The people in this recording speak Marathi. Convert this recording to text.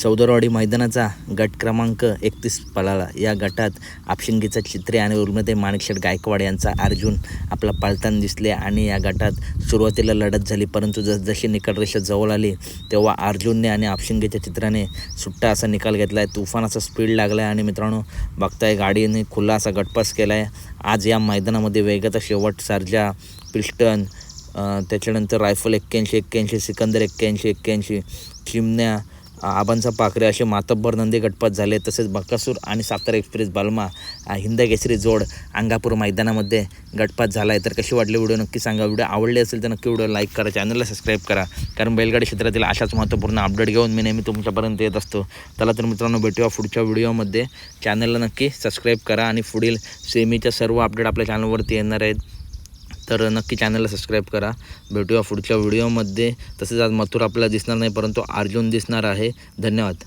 चौदरवाडी मैदानाचा गट क्रमांक एकतीस पळाला. या गटात आपशिंगीचा चित्रे आणि उर्मिते माणिकशेठ गायकवाड यांचा अर्जुन आपला पळताना दिसले आणि या गटात सुरुवातीला लढत झाली परंतु जसजशी निकाल जवळ आली तेव्हा अर्जुनने आणि आपशिंगीच्या चित्राने सुट्टा असा निकाल घेतला आहे तुफानाचा स्पीड लागला आहे आणि मित्रांनो बघताय गाडीने खुला असा गटपास केला आहे आज या मैदानामध्ये वेगाचा शेवट सारजा पिस्टन त्याच्यानंतर रायफल एक्क्याऐंशी एक्क्याऐंशी सिकंदर एक्क्याऐंशी एक्क्याऐंशी चिमण्या आबांचा पाखरे असे मातब्बर नंदी गटपात झाले. तसेच बकासूर आणि सातारा एक्सप्रेस बालमा अ, हिंद केसरी जोड अंगापूर मैदानामध्ये गटपात झाला आहे तर कशी वाटली व्हिडिओ नक्की सांगा. व्हिडिओ आवडले असेल तर नक्की व्हिडिओ लाईक करा चॅनलला सबस्क्राईब करा. कारण बैलगाडी क्षेत्रातील अशाच महत्त्वपूर्ण अपडेट घेऊन मी नेहमी तुमच्यापर्यंत येत असतो. चला तर मित्रांनो भेटूया पुढच्या व्हिडिओमध्ये. चॅनलला नक्की सबस्क्राईब करा आणि पुढील सेमीच्या सर्व अपडेट आपल्या चॅनलवरती येणार आहेत. तर नक्की चॅनलला सबस्क्राईब करा. भेटूया पुढच्या व्हिडिओमध्ये तसेच आज मथुर आपल्याला दिसणार नाही परंतु अर्जुन दिसणार आहे. धन्यवाद.